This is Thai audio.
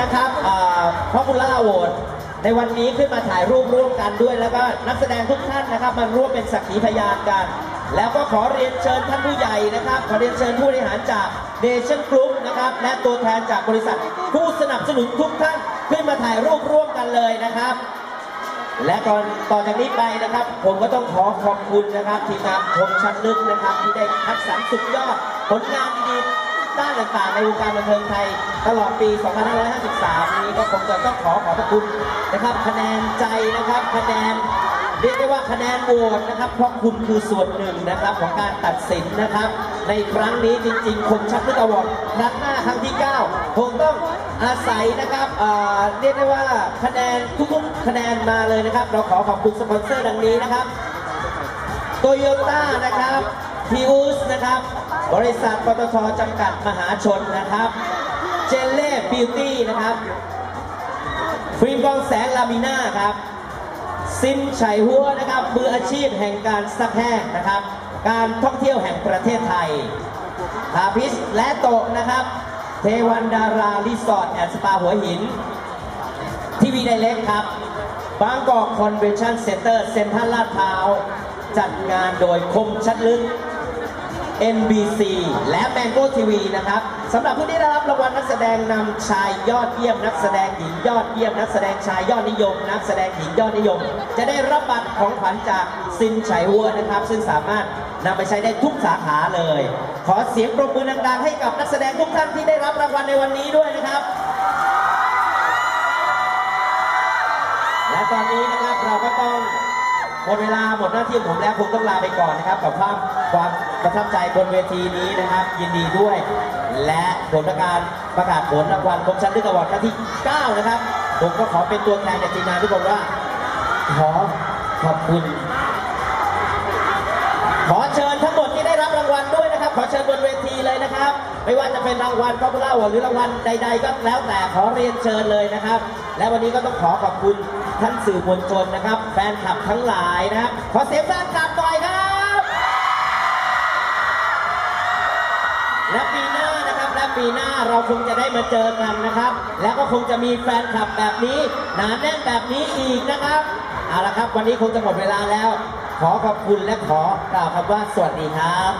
นะครับพอ p ูล่าโหวตในวันนี้ขึ้นมาถ่ายรูปร่วมกันด้วย แล้วก็นักแสดงทุกท่านนะครับมาร่วมเป็นสักขีพยานกัน แล้วก็ขอเรียนเชิญท่านผู้ใหญ่นะครับ ขอเรียนเชิญผู้บริหารจากเดชั่นกรุ๊ปนะครับ และตัวแทนจากบริษัท ผู้สนับสนุนทุกท่านขึ้นมาถ่ายรูปร่วมกันเลยนะครับ และก่อนต่อจากนี้ไปนะครับ ผมก็ต้องขอขอบคุณนะครับทีมงานคมชันลึกนะครับ ที่ได้คัดสรรสุดยอดผลงานดี ด้านต่างๆในวงการบันเทิงไทย ตลอดปี 2553 นี้ก็คงจะต้องขอขอบพระคุณนะครับ คะแนนใจนะครับคะแนนเรียกได้ว่าคะแนนโหวตนะครับเพราะคุณคือส่วนหนึ่งนะครับของการตัดสินนะครับ ในครั้งนี้จริงๆ คมชัดลึกอวอร์ดนัดหน้าครั้งที่ 9 คงต้องอาศัยนะครับอ่าเรียกได้ว่าคะแนนทุกๆคะแนนมาเลยนะครับ เราขอขอบคุณสปอนเซอร์ดังนี้นะครับโตโยต้านะครับพิอุสนะครับ บริษัทปตทจำกัดมหาชนนะครับ เจเล่บิวตี้นะครับฟิล์มกองแสงลามิน่าครับ ซินไฉหัวนะครับมืออาชีพแห่งการซักแห้งนะครับ การท่องเที่ยวแห่งประเทศไทยทาพิสและโตะนะครับ เทวันดารารีสอร์ทแอนด์สปาหัวหิน ทีวีไดเล็กครับบางกอกคอนเวนชั่นเซ็นเตอร์เซ็นทรัลลาดพร้าว จัดงานโดยคมชัดลึก NBC และ Mango TV นะครับสำหรับผู้ที่ได้รับรางวัลนักแสดงนำชายยอดเยี่ยม นักแสดงหญิงยอดเยี่ยม นักแสดงชายยอดนิยม นักแสดงหญิงยอดนิยม จะได้รับบัตรของขวัญจากซินไฉหัวนะครับ ซึ่งสามารถนำไปใช้ได้ทุกสาขาเลย ขอเสียงปรบมือดังๆให้กับนักแสดงทุกท่านที่ได้รับรางวัลในวันนี้ด้วยนะครับ และตอนนี้ มดเวลาหมดหน้าที่ของผมแล้วคงต้องลาไปก่อนนะครับ กับความความประทับใจบนเวทีนี้นะครับ ยินดีด้วย และผลการประกาศผลรางวัลคมชันลึกอวอร์ดครั้งที่ 9 นะครับ ผมก็ขอเป็นตัวแทนจากทีมงานทุกคนว่า ขอขอบคุณ ขอเชิญทั้งหมดที่ได้รับรางวัลด้วยนะครับ ขอเชิญบนเวทีเลยนะครับ ไม่ว่าจะเป็นรางวัลก็เล่าหรือรางวัลใด ๆ ก็แล้วแต่ขอเรียนเชิญเลยนะครับ และวันนี้ก็ต้องขอขอบคุณ ท่านสื่อมวลชนนะครับ แฟนคลับทั้งหลายนะครับขอเสียงแฟนคลับหน่อยครับ และปีหน้านะครับ และปีหน้าเราคงจะได้มาเจอกันนะครับ แล้วก็คงจะมีแฟนคลับแบบนี้หนาแน่นแบบนี้อีกนะครับเอาละครับ วันนี้คงจะหมดเวลาแล้ว ขอขอบคุณและขอกล่าวคำว่าสวัสดีครับ